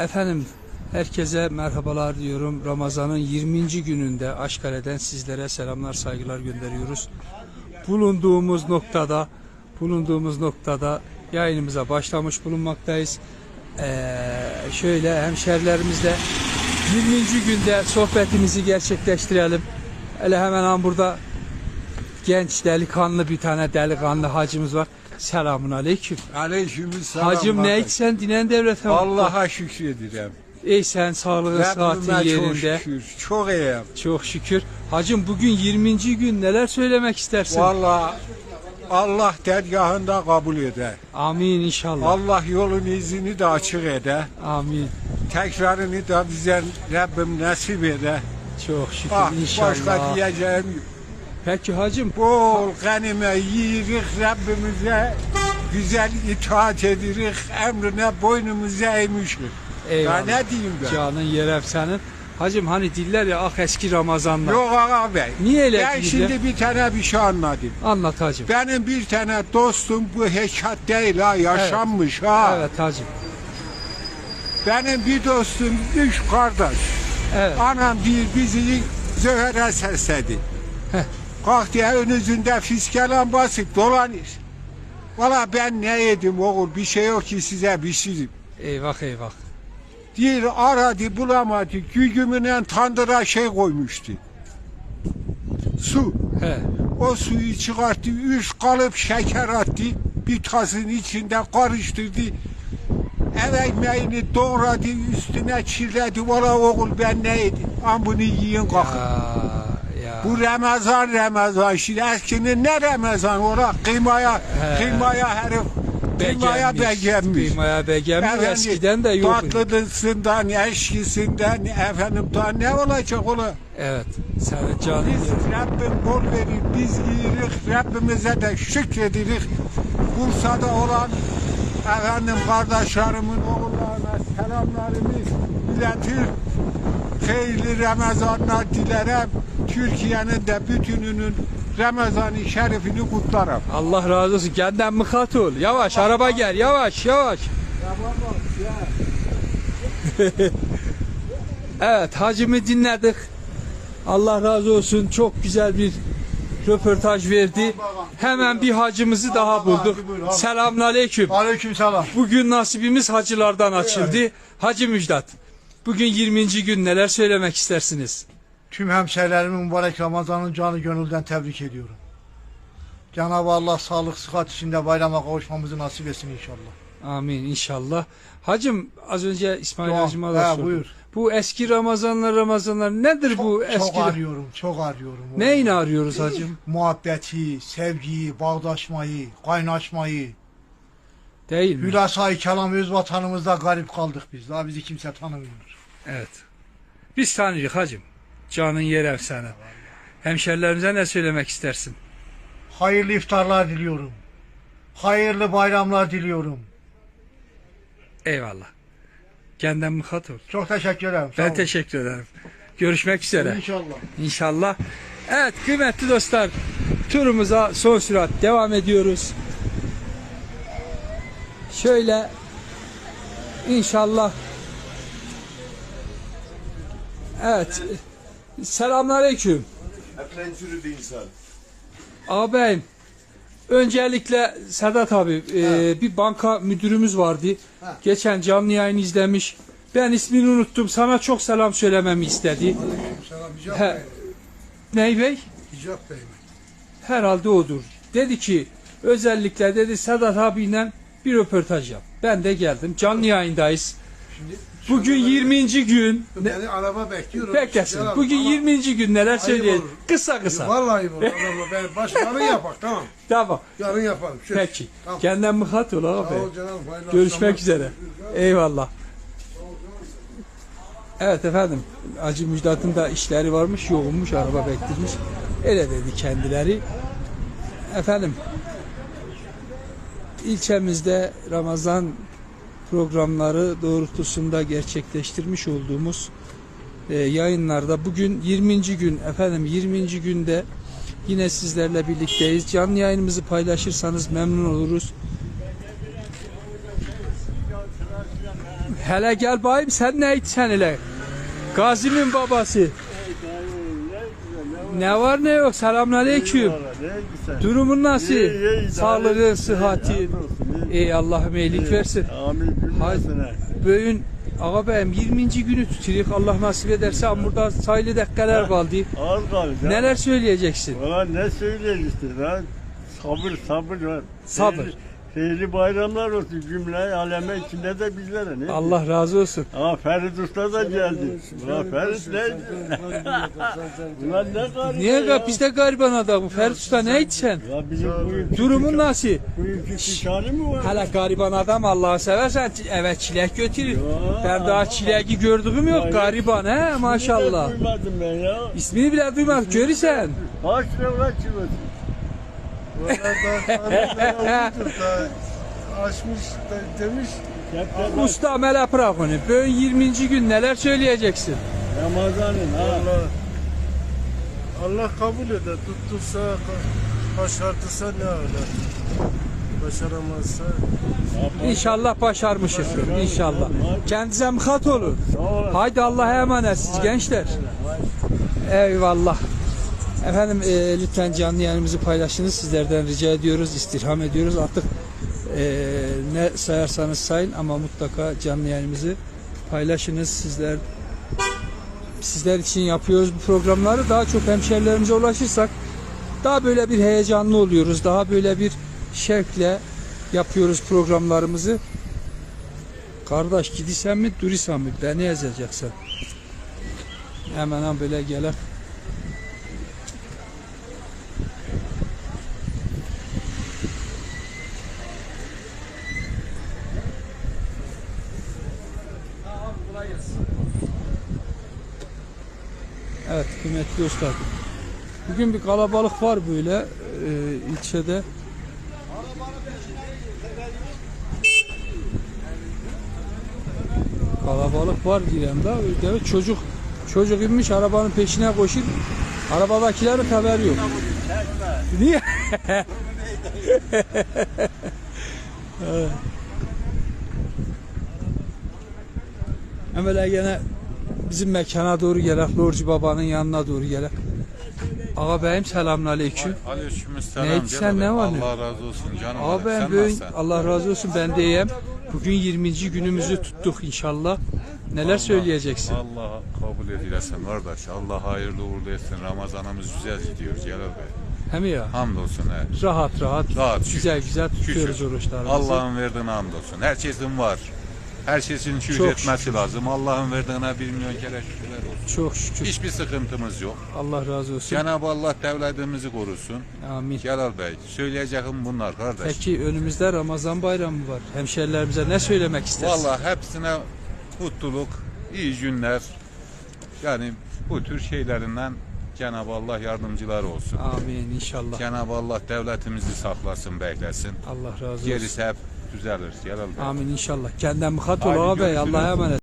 Efendim herkese merhabalar diyorum. Ramazan'ın 20. gününde Aşkale'den sizlere selamlar saygılar gönderiyoruz. Bulunduğumuz noktada bulunduğumuz noktada yayınımıza başlamış bulunmaktayız. Ee, şöyle hemşerilerimizle 20. günde sohbetimizi gerçekleştirelim. Hele hemen an burada genç delikanlı bir tane delikanlı hacımız var. Selamun aleyküm. Aleykümselam. Hacım ne içsen dinen devlete Allah'a şükredirəm. Ey sen sağlığın saatin yerinde. şükür. Çox iyiyim. Çok şükür. Hacım bugün 20. gün neler söylemek istersin? Valla Allah dərgahında kabul eder. Amin inşallah. Allah yolun izini de açık eder. Amin. Tekrarını da bize Rabbim nasip eder. Çok şükür Ah, inşallah. başka diyeceğim yok. Peki hacım Bol ganime yiyirik Rabbimize. Güzel itaat edirik. Emrine boynumuzu eğmişik. Ya eyvallah. ne diyeyim ben? Canın yerem senin. Hacım hani diller ya ah eski Ramazanlar. Yok ağa bey. Niye öyle Ben şimdi bir tane bir şey anladım. Anlat hacım. Benim bir tane dostum bu hekat değil ha yaşanmış ha. Evet hacım. Benim bir dostum üç kardeş. Evet. Anam bir bizi zöhre sesledi. Heh. Kalktı önünüzde fiskalan basıp dolanır. Valla ben ne yedim oğul bir şey yok ki size bir şey. Eyvah eyvah. Diyor aradı bulamadı gügümüne tandıra şey koymuştu. Su. He. O suyu çıkarttı, üç kalıp şeker attı, bir tasın içinde karıştırdı. Ev ekmeğini doğradı, üstüne çirledi. Valla oğul ben ne yedim? Am bunu yiyin kalkın. Aa, ya. Bu Ramazan Ramazan. Şimdi eskinin ne Ramazan? Ora kıymaya, He. kıymaya herif, kıymaya beğenmiş. Kıymaya beğenmiş. Efendim, Eskiden de yok. Tatlısından, eşkisinden, efendim daha ne olacak ola? Evet. Senin canın Biz. Rabbim bol verir, biz yiyirik, Rabbimize de şükredirik. Bursa'da olan efendim kardeşlerimin oğullarına selamlarımı iletir. Hayırlı Ramazanlar dilerim. Türkiye'nin de bütününün Ramazan-ı Şerifini kutlarım. Allah razı olsun. Kendinden mıkat ol. Yavaş araba gel. Yavaş yavaş. Evet hacımı dinledik. Allah razı olsun. Çok güzel bir röportaj verdi. Hemen bir hacımızı daha bulduk. Selamünaleyküm. Aleyküm selam. Bugün nasibimiz hacılardan açıldı. Hacı Müjdat. Bugün 20. gün neler söylemek istersiniz? Tüm hemşehrilerimin mübarek Ramazan'ın canı gönülden tebrik ediyorum. Cenab-ı Allah sağlık sıhhat içinde bayrama kavuşmamızı nasip etsin inşallah. Amin inşallah. Hacım az önce İsmail hacıma da He, sordum. buyur. Bu eski Ramazanlar Ramazanlar nedir bu Çok, eski? çok arıyorum, çok arıyorum. Neyini arıyoruz hacım? Muhabbeti, sevgiyi, bağdaşmayı, kaynaşmayı. Değil mi? Hülasa-i kelam öz vatanımızda garip kaldık biz. Daha bizi kimse tanımıyor. Evet. Biz tanıyoruz hacım. Canın yer senin. Hemşerilerimize ne söylemek istersin? Hayırlı iftarlar diliyorum. Hayırlı bayramlar diliyorum. Eyvallah. Kendinden mıkat ol. Çok teşekkür ederim. sağ Ben olun. teşekkür ederim. Görüşmek üzere. İnşallah. İnşallah. Evet kıymetli dostlar turumuza son sürat devam ediyoruz. Şöyle inşallah Evet. Selamünaleyküm. Hepten çürüdü insan. Ağabeyim öncelikle Sedat abi e, bir banka müdürümüz vardı. Geçen canlı yayın izlemiş. Ben ismini unuttum. Sana çok selam söylememi istedi. Selam Hicap He. Ney Bey? Hicap Bey. Herhalde odur. Dedi ki özellikle dedi Sedat abiyle bir röportaj yap. Ben de geldim. Canlı yayındayız. Bugün 20. gün. Ne, Beni araba bekliyorum. beklesin. Bugün ama- 20. gün neler söyleyelim. olur. Kısa kısa. Vallahi bu. Ben baş yarın yapak tamam. Tamam. Yarın yapalım. Söz. Peki. Tamam. Kendinden mıhat ol abi. Görüşmek üzere. Eyvallah. Evet efendim. Acı Müjdat'ın da işleri varmış, yoğunmuş, araba bektirmiş. Öyle dedi kendileri. Efendim ilçemizde Ramazan programları doğrultusunda gerçekleştirmiş olduğumuz e, yayınlarda bugün 20. gün efendim 20. günde yine sizlerle birlikteyiz. Canlı yayınımızı paylaşırsanız memnun oluruz. Hele gel bayım sen ne içsen hele. Gazi'nin babası. Ne var ne yok selamünaleyküm. Durumun nasıl? İyi, iyi, Sağlığın, sıhhatin. İyi, iyi. Ey Allah'ım iyilik versin. Amin. Bugün ağa beyim 20. günü tutuyoruz. Allah nasip ederse burada sayılı dakikalar kaldı. Az kaldı. Neler söyleyeceksin? Valla ne söyleyeceksin lan? Sabır sabır var. Sabır. Hayırlı, hayırlı bayramlar olsun cümle aleme içinde de bizlere. Ne? Allah razı olsun. Aa Ferit Usta da geldi. Ulan Ferit ne? Ulan ne kadar Niye ya? Biz de gariban adamı. Ferit Usta ne içsen? Ya bizim bugün Durumun nasıl? bugünkü tükkanı mı var? Hala gariban adam Allah'ı seversen evet çilek götürür. Ben daha çileği gördüğüm yok gariban he maşallah. Duymadım ben ya. İsmini bile duymadık görürsen. Kaç lira ulan kilosu? Açmış demiş. Usta mele bırak onu. Bugün 20. gün neler söyleyeceksin? Ramazan'ın ha. Allah Allah kabul eder. Tuttursa başartırsa ne öyle. Başaramazsa İnşallah başarmışız. İnşallah. Kendinize mıkat olun. Haydi Allah'a emanetsiz gençler. Eyvallah. Efendim e, lütfen canlı yayınımızı paylaşınız. Sizlerden rica ediyoruz, istirham ediyoruz. Artık e, ne sayarsanız sayın ama mutlaka canlı yayınımızı paylaşınız. Sizler sizler için yapıyoruz bu programları. Daha çok hemşerilerimize ulaşırsak daha böyle bir heyecanlı oluyoruz. Daha böyle bir şevkle yapıyoruz programlarımızı. Kardeş gidisen mi durisan mı beni ezeceksin. Hemen böyle gelen. Evet kıymetli dostlar. Bugün bir kalabalık var böyle e, ilçede. Kalabalık var da evet, çocuk çocuk inmiş arabanın peşine koşup arabadakilerin haberi yok. Niye? Evet. Hemen gene bizim mekana doğru gelek, Lorcu babanın yanına doğru gelek. Ağa beyim selamünaleyküm. Aleykümselam. Ne içsen ne var ne? Allah razı olsun canım. Ağa Sen bugün? Allah razı olsun ben deyim. Bugün 20. günümüzü tuttuk inşallah. Neler Allah- söyleyeceksin? Allah kabul edilesin kardeş. Allah hayırlı uğurlu etsin. Ramazanımız güzel gidiyor Celal Bey. Hem ya. Hamdolsun he. Rahat rahat, Rahat, şükür. güzel güzel tutuyoruz oruçlarımızı. Allah'ın verdiğine hamdolsun. Herkesin var. Herkesin şükür Çok etmesi lazım. Allah'ın verdiğine bir milyon kere şükürler olsun. Çok şükür. Hiçbir sıkıntımız yok. Allah razı olsun. Cenab-ı Allah devletimizi korusun. Amin. Celal Bey söyleyeceğim bunlar kardeş. Peki önümüzde Ramazan bayramı var. Hemşerilerimize ne söylemek istersin? Vallahi hepsine mutluluk, iyi günler. Yani bu tür şeylerinden Cenab-ı Allah yardımcılar olsun. Amin inşallah. Cenab-ı Allah devletimizi saklasın, beklesin. Allah razı olsun. Gerisi hep düzelir. Amin inşallah. Kendin mıkat ol Haydi ağabey. görüşürüz. Allah'a emanet.